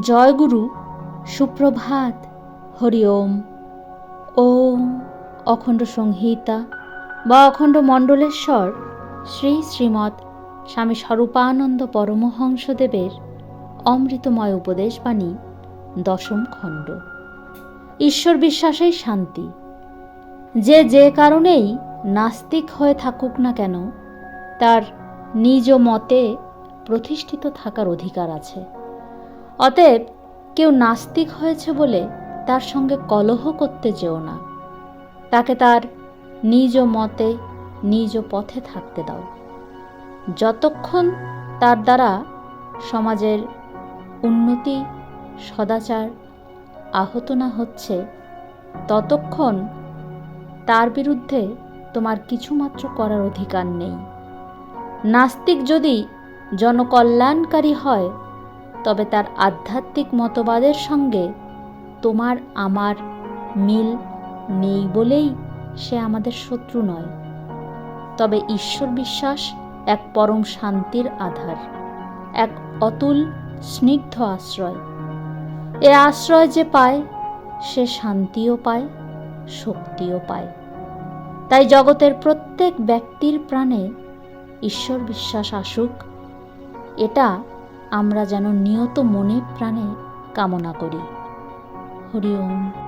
জয়গুরু, সুপ্রভাত, হরি ওম। ওম অখণ্ড সংহিতা বা অখণ্ড মণ্ডলেশ্বর শ্রী শ্রীমৎ স্বামী স্বরূপানন্দ পরমহংসদেবের অমৃতময় উপদেশবাণী দশম খণ্ড। ঈশ্বর বিশ্বাসেই শান্তি। যে যে কারণেই নাস্তিক হয়ে থাকুক না কেন, তার নিজ মতে প্রতিষ্ঠিত থাকার অধিকার আছে। অতএব কেউ নাস্তিক হয়েছে বলে তার সঙ্গে কলহ করতে যেও না। তাকে তার নিজ মতে, নিজ পথে থাকতে দাও। যতক্ষণ তার দ্বারা সমাজের উন্নতি, সদাচার আহত না হচ্ছে, ততক্ষণ তার বিরুদ্ধে তোমার কিছুমাত্র করার অধিকার নেই। নাস্তিক যদি জনকল্যাণকারী হয় তবে তার আধ্যাত্মিক মতবাদের সঙ্গে তোমার আমার মিল নেই বলেই সে আমাদের শত্রু নয়। তবে ঈশ্বর বিশ্বাস এক পরম শান্তির আধার, এক অতুল স্নিগ্ধ আশ্রয়। এ আশ্রয় যে পায়, সে শান্তিও পায়, শক্তিও পায়। তাই জগতের প্রত্যেক ব্যক্তির প্রাণে ঈশ্বর বিশ্বাস আসুক, এটা আমরা যেন নিয়ত মনে প্রাণে কামনা করি। হরি ওম।